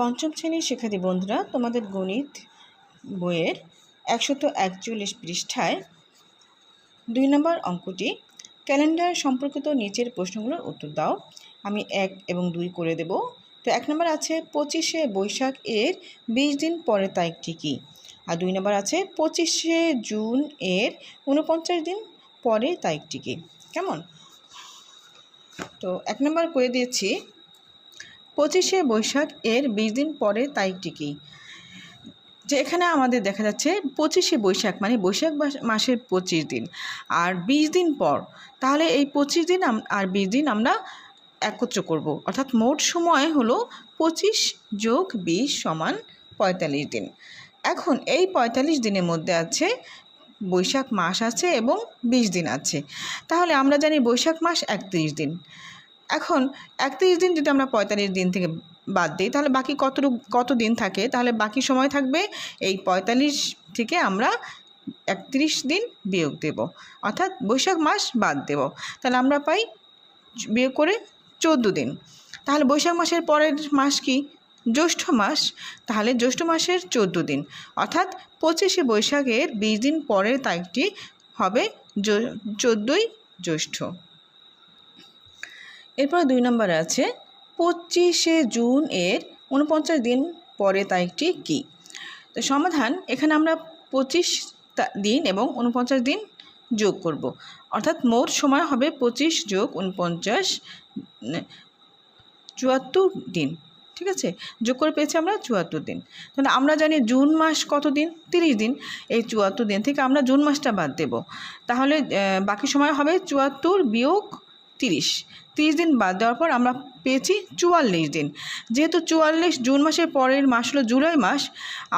পঞ্চম শ্রেণির শিক্ষার্থী বন্ধুরা, তোমাদের গণিত বইয়ের একশত একচল্লিশ পৃষ্ঠায় দুই নম্বর অঙ্কটি ক্যালেন্ডার সম্পর্কিত নিচের প্রশ্নগুলোর উত্তর দাও। আমি এক এবং দুই করে দেব। তো এক নম্বর আছে, পঁচিশে বৈশাখ এর বিশ দিন পরে তারিখটি কী আর দুই নম্বর আছে, পঁচিশে জুন এর উনপঞ্চাশ দিন পরে তারিখটি কী কেমন? তো এক নম্বর করে দিয়েছি পঁচিশে বৈশাখ এর বিশ দিন পরে তারিখটি কী যে এখানে আমাদের দেখা যাচ্ছে পঁচিশে বৈশাখ মানে বৈশাখ মাসের পঁচিশ দিন। আর বিশ দিন পর, তাহলে এই পঁচিশ দিন আর বিশ দিন আমরা একত্র করব। অর্থাৎ মোট সময় হলো পঁচিশ যোগ বিশ সমান পঁয়তাল্লিশ দিন। এখন এই পঁয়তাল্লিশ দিনের মধ্যে আছে বৈশাখ মাস আছে এবং বিশ দিন আছে। তাহলে আমরা জানি বৈশাখ মাস একত্রিশ দিন। এখন একত্রিশ দিন যদি আমরা পঁয়তাল্লিশ দিন থেকে বাদ দিই, তাহলে বাকি কত কত দিন থাকে? তাহলে বাকি সময় থাকবে এই পঁয়তাল্লিশ থেকে আমরা একত্রিশ দিন বিয়োগ দেব। অর্থাৎ বৈশাখ মাস বাদ দেব। তাহলে আমরা পাই বিয়োগ করে চোদ্দ দিন। তাহলে বৈশাখ মাসের পরের মাস কি? জ্যৈষ্ঠ মাস। তাহলে জ্যৈষ্ঠ মাসের চোদ্দ দিন। অর্থাৎ পঁচিশে বৈশাখের বিশ দিন পরের তারিখটি হবে চোদ্দোই জ্যৈষ্ঠ। এরপর দুই নম্বরে আছে, পঁচিশে জুন এর উনপঞ্চাশ দিন পরে তারিখটি কী? তো সমাধান, এখানে আমরা পঁচিশ দিন এবং উনপঞ্চাশ দিন যোগ করব। অর্থাৎ মোট সময় হবে পঁচিশ যোগ উনপঞ্চাশ চুয়াত্তর দিন, ঠিক আছে? যোগ করে পেয়েছি আমরা চুয়াত্তর দিন। তাহলে আমরা জানি জুন মাস কত দিন? তিরিশ দিন। এই চুয়াত্তর দিন থেকে আমরা জুন মাসটা বাদ দেব। তাহলে বাকি সময় হবে চুয়াত্তর বিয়োগ তিরিশ। তিরিশ দিন বাদ দেওয়ার পর আমরা পেয়েছি চুয়াল্লিশ দিন। যেহেতু চুয়াল্লিশ জুন মাসের পরের মাস হলো জুলাই মাস,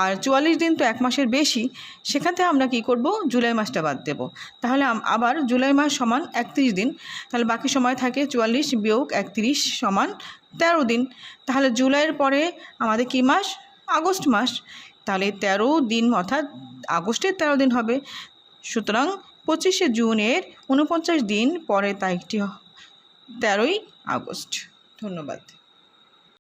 আর চুয়াল্লিশ দিন তো এক মাসের বেশি, সেখান থেকে আমরা কী করব? জুলাই মাসটা বাদ দেব। তাহলে আবার জুলাই মাস সমান একত্রিশ দিন। তাহলে বাকি সময় থাকে চুয়াল্লিশ বিয়োগ একত্রিশ সমান তেরো দিন। তাহলে জুলাইয়ের পরে আমাদের কি মাস? আগস্ট মাস। তাহলে তেরো দিন অর্থাৎ আগস্টের তেরো দিন হবে। সুতরাং পঁচিশে জুনের উনপঞ্চাশ দিন পরে তারিখটি তেরোই আগস্ট। ধন্যবাদ।